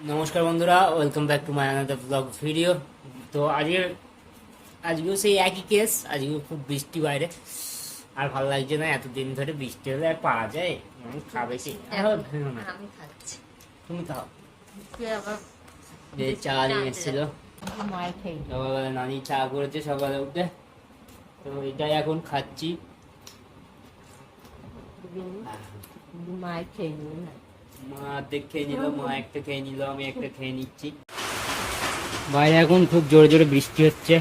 নমস্কার বন্ধুরা welcome back to my another blog video তো আজকে আজকেও সেই একই কেস আজকেও খুব বৃষ্টি বাইরে। আর ভালো লাগছে না এতদিন ধরে বৃষ্টি হলে আর পারা যায়? আমি খাবে খাচ্ছি। তুমি খাও। যে চা নিয়ে এসেছিল। সকালবেলা নানি চা করেছে সকালে উঠে। তো এটাই এখন খাচ্ছি। মায়ের খেয়ে না। মা অর্ধেক খেয়ে নিল মা একটা খেয়ে নিল আমি একটা খেয়ে নিচ্ছি। বাইরে এখন খুব জোরে জোরে বৃষ্টি হচ্ছে।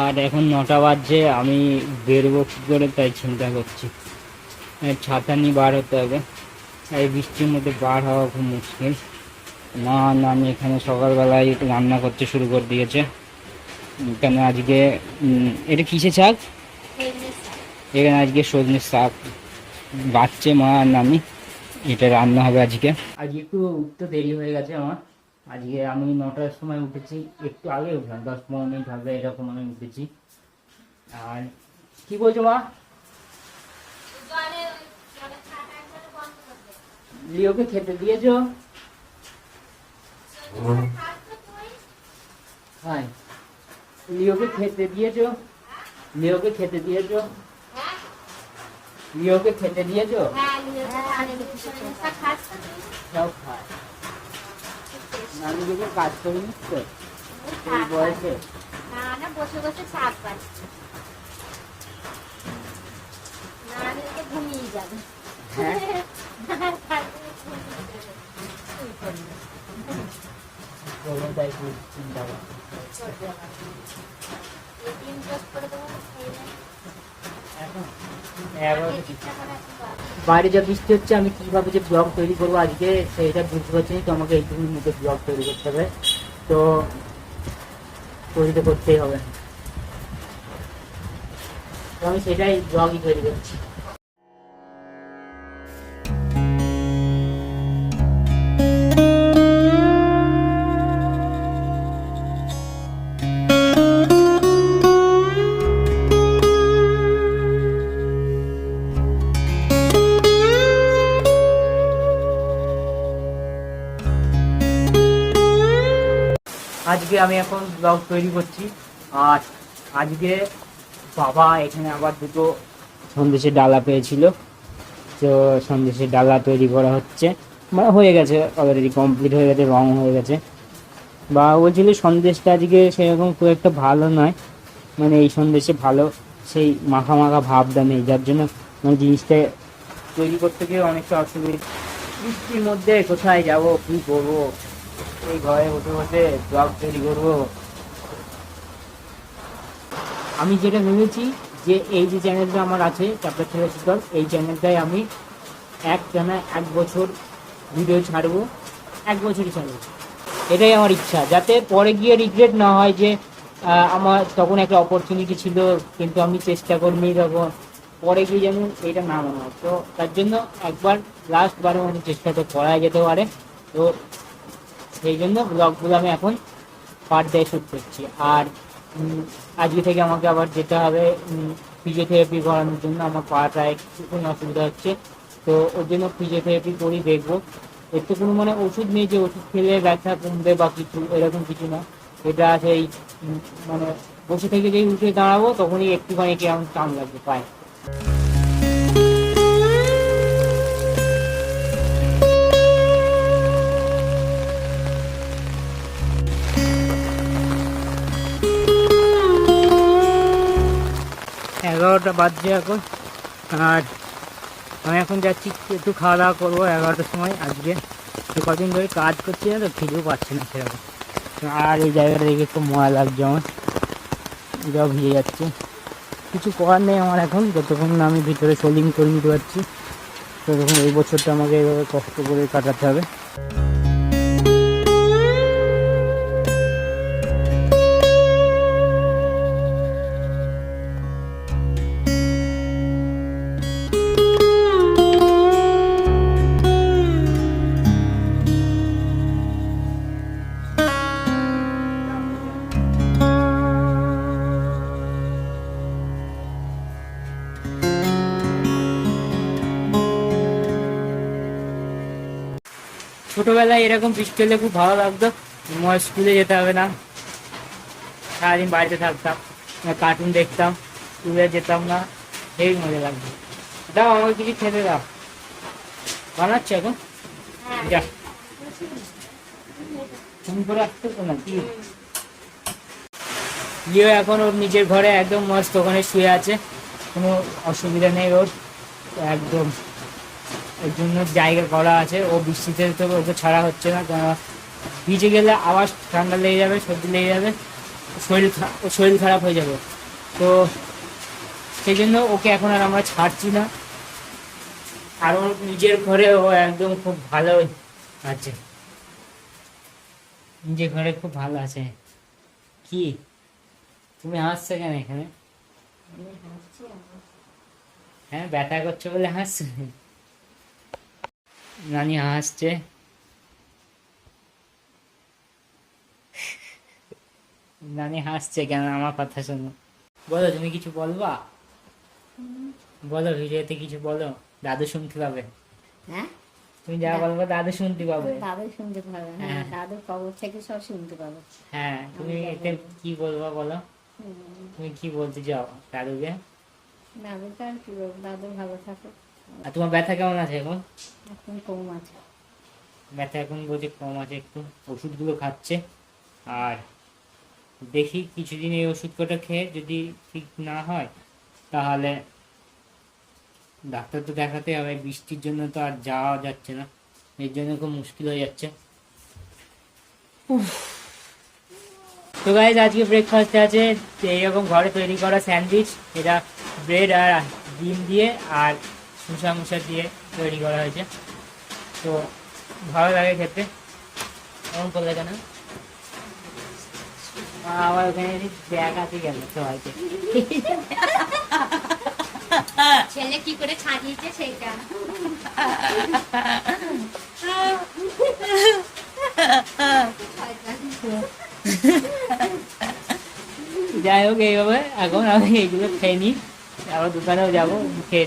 আর এখন নটা বাজছে আমি বেরোবো কি করে তাই চিন্তা করছি। ছাতা নিয়ে বার হতে হবে। এই বৃষ্টির মধ্যে বার হওয়া খুব মুশকিল। মা নানি এখানে সকালবেলায় একটু রান্না করতে শুরু করে দিয়েছে। এখানে আজকে এটা কিসে শাক? এখানে আজকে সজনের শাক। বাচ্চে মা আর নানি। এটা রান্না হবে আজকে। আজকে একটু উঠতে দেরি হয়ে গেছে আমার। আজকে আমি নটার সময় উঠেছি, একটু আগে উঠলাম, দশ পনেরো মিনিট হবে এরকম আমি উঠেছি। আর কি বলছো মা? লিওকে খেতে দিয়েছ? হ্যাঁ। লিওকে খেতে দিয়েছ? লিওকে খেতে দিয়েছ? লিওকে খেতে দিয়েছ সব খায় নানি যখন কাজ করে নিচ্ছে এই বয়সে না বসে বসে শাক পাচ্ছে না নিলে ঘুমিয়ে যাবে হ্যাঁ চলো তাই একটু চিন্তা করো এখন এগারোটা কি? বাইরে যা বৃষ্টি হচ্ছে, আমি কীভাবে যে ব্লগ তৈরি করব আজকে সেটা বুঝতে পারছি তো আমাকে এইটুকুর মধ্যে ব্লগ তৈরি করতে হবে। তো তৈরি তো করতেই হবে। তো আমি সেটাই ব্লগই তৈরি করছি। আজকে আমি এখন ব্লগ তৈরি করছি। আর আজকে বাবা এখানে আবার দুটো সন্দেশের ডালা পেয়েছিল। তো সন্দেশের ডালা তৈরি করা হচ্ছে। মানে হয়ে গেছে অলরেডি কমপ্লিট হয়ে গেছে, রং হয়ে গেছে। বা বলছিল সন্দেশটা আজকে সেরকম খুব একটা ভালো নয়। মানে এই সন্দেশে ভালো, সেই মাখা মাখা ভাবটা নেই। যার জন্য মানে জিনিসটা তৈরি করতে গিয়ে অনেকটা অসুবিধা। বৃষ্টির মধ্যে কোথায় যাব, কী করব? এই ঘরে বসে বসে ব্লগ তৈরি করব। আমি যেটা ভেবেছি যে এই যে চ্যানেলটা আমার আছে চ্যাপ্টার শীতল এই চ্যানেলটায় আমি এক টানা এক বছর ভিডিও ছাড়বো, এক বছরই ছাড়বো। এটাই আমার ইচ্ছা, যাতে পরে গিয়ে রিগ্রেট না হয় যে আমার তখন একটা অপরচুনিটি ছিল, কিন্তু আমি চেষ্টা করিনি তখন পরে গিয়ে যেন এটা না মনে হয়। তো তার জন্য একবার লাস্ট বারের মতো চেষ্টাটা করা যেতে পারে। তো সেই জন্য ব্লগগুলো আমি এখন পার ডে শ্যুট করছি। আর আজকে থেকে আমাকে আবার যেতে হবে ফিজিওথেরাপি করানোর জন্য। আমার পাটা একটুখানি অসুবিধা হচ্ছে। তো ওর জন্য ফিজিওথেরাপি করি দেখব। এর তো কোনো মানে ওষুধ নেই যে ওষুধ খেলে ব্যথা কমবে বা কিছু, এরকম কিছু না। এটা সেই মানে বসে থেকে যেই উঠে দাঁড়াবো, তখনই একটুখানি কেমন টান লাগবে, পায়। এগারোটা বাজছে এখন। আর আমি এখন যাচ্ছি একটু খাওয়া দাওয়া করব এগারোটার সময় আজকে। তো কদিন ধরে কাজ করছি না, তো খিদেও পাচ্ছি না সেরকম। আর এই জায়গাটা দেখে খুব মজা লাগছে আমার। এটাও ভিজে যাচ্ছে। কিছু করার নেই আমার এখন। যতক্ষণ না আমি ভিতরে সোলিং করে নিতে পারছি, ততক্ষণ এই বছরটা আমাকে এভাবে কষ্ট করে কাটাতে হবে। ছোটবেলায় এরকম বৃষ্টি হলে খুব ভালো লাগতো। স্কুলে যেতে হবে না। সারাদিন বাড়িতে থাকতাম কার্টুন দেখতাম স্কুলে যেতাম না। হেবি মজা লাগতো। দাও, আমাকে কিছু খেতে দাও। বানাচ্ছে এখন? যা। এখন ওর নিজের ঘরে একদম মস্ত, ওখানে শুয়ে আছে। কোনো অসুবিধা নেই ওর। একদম। এর জন্য জায়গা করা আছে। ও বৃষ্টিতে তো ওকে ছাড়া হচ্ছে না। কারণ ভিজে গেলে আবার ঠান্ডা লেগে যাবে সর্দি লেগে যাবে শরীর ওর শরীর খারাপ হয়ে যাবে। তো সেই জন্য ওকে এখন আর আমরা ছাড়ছি না। আর ওর নিজের ঘরে ও একদম খুব ভালো আছে। নিজের ঘরে খুব ভালো আছে। কি? তুমি হাসছো কেন এখানে। হ্যাঁ ব্যথা করছ বলে হাসছো? নানি হাসছে নানি হাসছে কেন আমার কথা শোনো বলো তুমি কিছু বলবা বলো ভিডিওতে কিছু বলো দাদু শুনতে পাবে হ্যাঁ তুমি যা বলব দাদু শুনতে পাবে দাদু শুনতে পাবে হ্যাঁ। দাদুর খবর থেকে সব শুনতে পাবে হ্যাঁ তুমি এতে কি বলব বলো তুমি কি বলতে চাও দাদুকে দাদুকে আর কি বলব দাদু ভালো থাকে আর তোমার ব্যথা কেমন আছে এখন? এখন কম আছে। ব্যথা এখন বলছে কম আছে একটু। ওষুধগুলো খাচ্ছে। আর দেখি কিছুদিন এই ওষুধ কটা খেয়ে যদি ঠিক না হয় তাহলে ডাক্তার তো দেখাতে হবে। বৃষ্টির জন্য তো আর যাওয়া যাচ্ছে না। এর জন্য খুব মুশকিল হয়ে যাচ্ছে। তো গাইজ আজকে ব্রেকফাস্টে আছে। এইরকম ঘরে তৈরি করা স্যান্ডউইচ এটা ব্রেড আর ডিম দিয়ে। আর শুষা মুসা দিয়ে তৈরি করা হয়েছে। তো ভালো লাগে খেতে। কেমন করলে কেন আমার ওখানে আছে গেল সবাইকে। ছেলে কি করে ছাড়িয়েছে সেইটা যাই হোক এইভাবে এখন আমি এইগুলো খেয়ে নিই। আবার দোকানেও যাব খেয়ে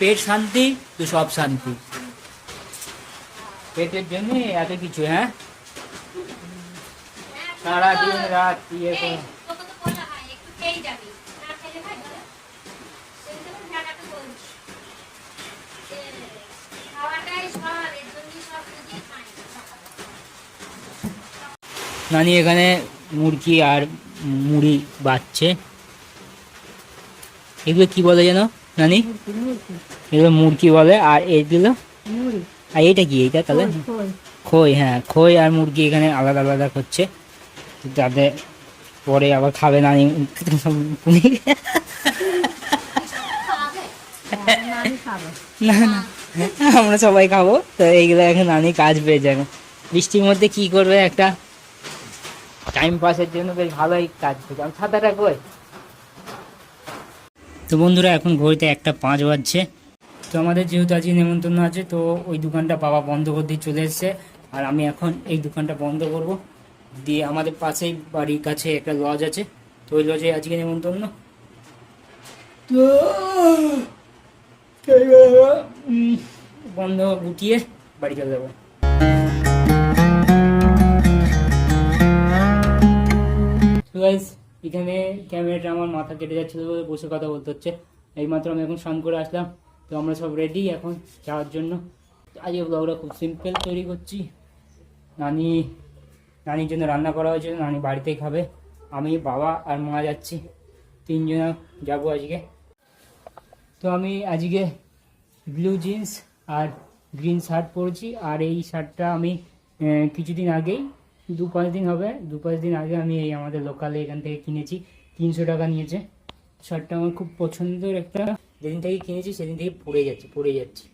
পেট শান্তি, তো সব শান্তি। পেটের জন্য এত কিছু হ্যাঁ? সারাদিন রাত ইয়ে করে। নানি এখানে মুরগি আর মুড়ি বাচ্ছে। এগুলো কি বলে যেন? নানি? এগুলো মুরগি বলে আর এইগুলো আর এইটা কি এইটা তাহলে? খই হ্যাঁ খই আর মুরগি এখানে আলাদা আলাদা করছে যাতে পরে আবার খাবে নানি। না না। আমরা সবাই খাব। তো এইগুলো এখন নানি কাজ পেয়ে যাবে। বৃষ্টির মধ্যে কি করবে একটা? টাইম পাসের জন্য বেশ ভালোই কাজ পেয়েছে আমি ছাতাটা কই? তো বন্ধুরা এখন ঘড়িতে একটা পাঁচ বাজছে। তো আমাদের যেহেতু আজকে নেমন্তন্ন আছে তো ওই দোকানটা বাবা বন্ধ করে দিয়ে চলে এসছে। আর আমি এখন এই দোকানটা বন্ধ করব। দিয়ে আমাদের পাশেই বাড়ির কাছে একটা লজ আছে। তো ওই লজে আজকে নেমন্তন্ন। তো বন্ধ গুটিয়ে বাড়ি চলে যাব। guys, এখানে ক্যামেরাটা আমার মাথা কেটে যাচ্ছিল বলে বসে কথা বলতে হচ্ছে। এইমাত্র আমি এখন স্নান করে আসলাম। তো আমরা সব রেডি এখন যাওয়ার জন্য। আজকে ব্লগটা খুব সিম্পল তৈরি করছি। নানি, নানির জন্য রান্না করা হয়েছে নানি বাড়িতেই খাবে। আমি, বাবা আর মা যাচ্ছি। তিনজন যাব আজকে। তো আমি আজকে ব্লু জিন্স আর গ্রিন শার্ট পরেছি। আর এই শার্টটা আমি কিছুদিন আগেই দু পাঁচ দিন হবে, দু পাঁচ দিন আগে আমি এই আমাদের লোকালে এখান থেকে কিনেছি, তিনশো টাকা নিয়েছে। শার্টটা আমার খুব পছন্দের একটা, যেদিন থেকে কিনেছি সেদিন থেকে পড়ে যাচ্ছে পড়ে যাচ্ছে।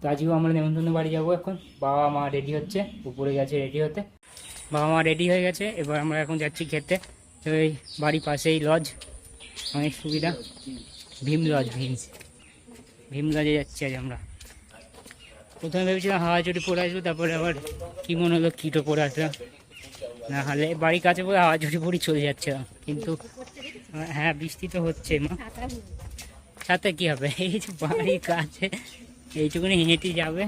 তো আজকেও আমরা নেমন্তন্ন বাড়ি যাব এখন। বাবা মা রেডি হচ্ছে উপরে গেছে রেডি হতে। বাবা মা রেডি হয়ে গেছে, এবার আমরা এখন যাচ্ছি খেতে। তো এই বাড়ির পাশেই লজ অনেক সুবিধা। ভীম লজ ভীম। ভীম লজে যাচ্ছি আজ আমরা। প্রথমে ভেবেছিলাম হাওয়া চুরি পরে আসব, তারপরে আবার কি মনে হলো কিটো পড়ে আসলাম। না হলে বাড়ির কাছে পরে হাওয়া চুরি পড়ি চলে যাচ্ছে, কিন্তু হ্যাঁ বৃষ্টি তো হচ্ছে মা। সাথে কি হবে? এই যে বাড়ির কাছে এইটুকুনি হেঁটে যাবে।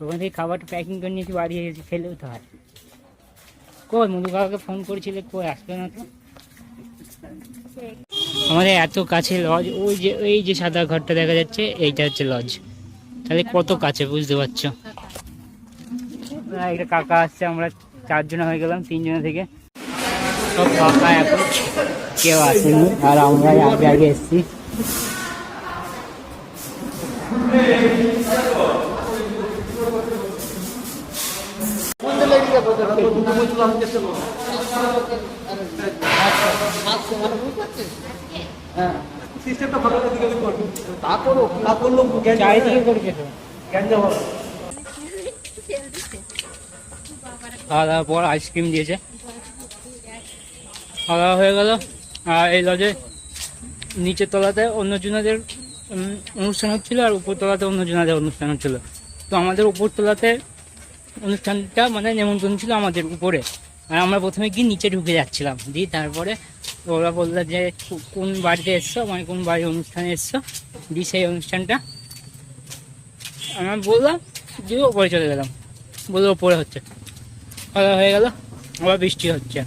ওখান থেকে খাবারটা প্যাকিং করে নিয়েছি, বাড়ি এসে ফেলেও তো হয়। কই, মধু কাকাকে ফোন করেছিলে, কই, আসবে না তো? আমাদের এত কাছে লজ ওই যে, এই যে সাদা ঘরটা দেখা যাচ্ছে, এইটা হচ্ছে লজ তাহলে কত কাছে বুঝতে পারছ? একটা কাকা আসছে আমরা চারজনে হয়ে গেলাম তিনজনে থেকে। সব ফাঁকা এখন কেউ আসেনি আর আমরা আগে আগে এসেছি। সিস্টেমটা ভালো করে দিকে করো তা করো তা করল চারিদিকে করেছে। তো জ্ঞান যাব খাওয়া দাওয়ার পর আইসক্রিম দিয়েছে। খাওয়া দাওয়া হয়ে গেল। আর এই লজে নিচের তলাতে অন্য জনাদের অনুষ্ঠান হচ্ছিল আর উপর তলাতে অন্য জনাদের অনুষ্ঠান হচ্ছিল। তো আমাদের উপর তলাতে অনুষ্ঠানটা মানে নেমন্তন্ন ছিল আমাদের উপরে। আর আমরা প্রথমে গিয়ে নিচে ঢুকে যাচ্ছিলাম। দিয়ে তারপরে ওরা বলল যে কোন বাড়িতে এসছো? মানে কোন বাড়ির অনুষ্ঠানে এসছো? দিয়ে সেই অনুষ্ঠানটা আমরা বললাম দিয়ে ওপরে চলে গেলাম। বলল, ওপরে হচ্ছে। দাওয়া হয়ে গেল, আবার বৃষ্টি হচ্ছে।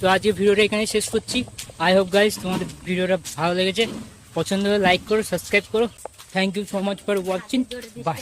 তো আজকে ভিডিওটা এখানে শেষ করছি। আই হোপ গাইজ তোমাদের ভিডিওটা ভালো লেগেছে। পছন্দ হলে লাইক করো সাবস্ক্রাইব করো। Thank you so much for watching bye